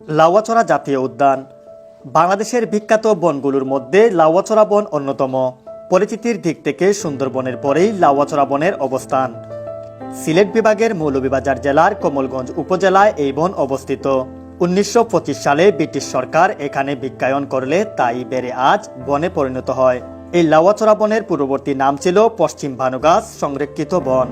লাউয়াচড়া জাতীয় উদ্যান। বাংলাদেশের বিখ্যাত বনগুলোর মধ্যে লাউয়াচড়া বন অন্যতম। পরিচিতির দিক থেকে সুন্দরবনের পরেই লাউয়াচড়া বনের অবস্থান। সিলেট বিভাগের মৌলভীবাজার জেলার কমলগঞ্জ উপজেলায় এই বন অবস্থিত। উনিশশো পঁচিশ সালে ব্রিটিশ সরকার এখানে বিজ্ঞায়ন করলে তাই বেড়ে আজ বনে পরিণত হয়। এই লাউয়াচড়া বনের পূর্ববর্তী নাম ছিল পশ্চিম ভানুগাছ সংরক্ষিত বন।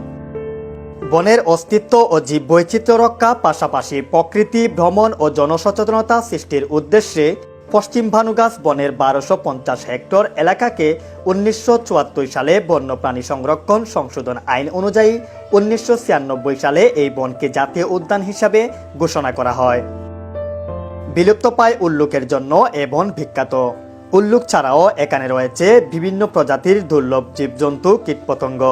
বনের অস্তিত্ব ও জীববৈচিত্র্য রক্ষা পাশাপাশি প্রকৃতি, ভ্রমণ ও জনসচেতনতা সৃষ্টির উদ্দেশ্যে পশ্চিম ভানুগাছ বনের বারোশো পঞ্চাশ হেক্টর এলাকাকে উনিশশো চুয়াত্তর সালে বন্যপ্রাণী সংরক্ষণ সংশোধন আইন অনুযায়ী উনিশশো ছিয়ানব্বই সালে এই বনকে জাতীয় উদ্যান হিসাবে ঘোষণা করা হয়। বিলুপ্তপ্রায় উল্লুকের জন্য এ বন বিখ্যাত। উল্লুক ছাড়াও এখানে রয়েছে বিভিন্ন প্রজাতির দুর্লভ জীবজন্তু, কীটপতঙ্গ।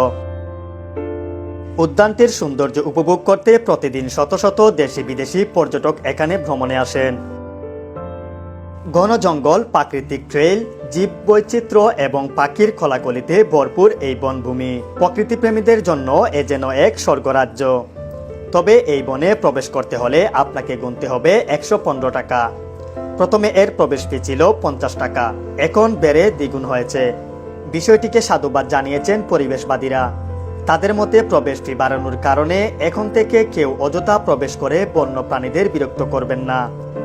উদ্যানটির সৌন্দর্য উপভোগ করতে প্রতিদিন শত শত দেশি বিদেশি পর্যটক এখানে ভ্রমণে আসেন। ঘন জঙ্গল প্রাকৃতিক ট্রেল জীব বৈচিত্র্য এবং পাখির খোলাকলিতে ভরপুর এই বনভূমি। প্রকৃতিপ্রেমীদের জন্য এ যেন এক স্বর্গরাজ্য। তবে এই বনে প্রবেশ করতে হলে আপনাকে গুনতে হবে একশো পনেরো টাকা। প্রথমে এর প্রবেশ ফি ছিল পঞ্চাশ টাকা। এখন বেড়ে দ্বিগুণ হয়েছে। বিষয়টিকে সাধুবাদ জানিয়েছেন পরিবেশবাদীরা। তাদের মতে প্রবেশ ফি বাড়ানোর কারণে এখন থেকে কেউ অযথা প্রবেশ করে বন্য প্রাণীদের বিরক্ত করবেন না।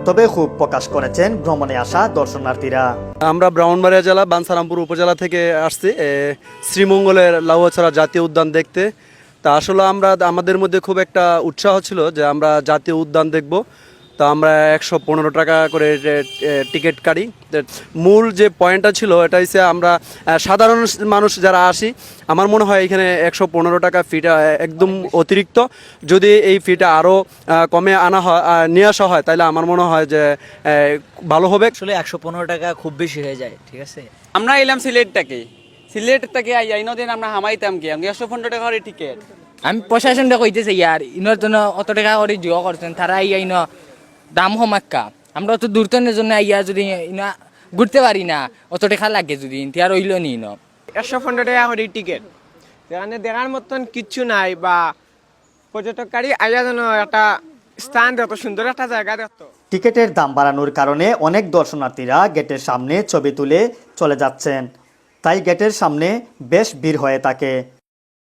তবে খুব প্রকাশ করেছেন ভ্রমণে আসা দর্শনার্থীরা। আমরা ব্রাহ্মণবাড়িয়া জেলা, বানসারামপুর উপজেলা থেকে আসছি শ্রীমঙ্গলের লাউয়াছড়া জাতীয় উদ্যান দেখতে। তা আসলে আমরা, আমাদের মধ্যে খুব একটা উৎসাহ ছিল যে আমরা জাতীয় উদ্যান দেখব। তা আমরা একশো পনেরো টাকা করে টিকিট কাটি। মূল যে পয়েন্টটা ছিল এটা হচ্ছে আমরা সাধারণ মানুষ যারা আসি আমার মনে হয় এখানে একশো পনেরো টাকা ফিটা একদম অতিরিক্ত। যদি এই ফিটা আরও কমে আনা হয় নিয়ে আসা হয় তাহলে আমার মনে হয় যে ভালো হবে। আসলে একশো পনেরো টাকা খুব বেশি হয়ে যায় ঠিক আছে? আমরা এলাম সিলেটটাকে। থেকে সিলেট থেকে আই আইনো দিন আমরা হামাইতাম কি? আমি একশো পনেরো টাকা করে টিকিট। আমি প্রশাসনটা কইতেছি ইয়ার ইনোর জন্য অত টাকা করে জোয়া করছেন তারা ইয়া ইনো দাম হমাক্কা আমরা অত দূরতনের জন্য আইয়া যদি ইনা ঘুরতে পারি না অত টাকা লাগে যদি আর ওইল নি ইনো একশো পনেরো টাকা করে টিকিট। সেখানে দেখার মতন কিচ্ছু নাই বা পর্যটককারী আইয়া যেন একটা স্থান দেখতো সুন্দর একটা জায়গা দেখতো টিকিটের দাম বাড়ানোর কারণে অনেক দর্শনার্থীরা গেটের সামনে ছবি তুলে চলে যাচ্ছেন। তাই গেটের সামনে বেশ ভিড় হয়ে থাকে।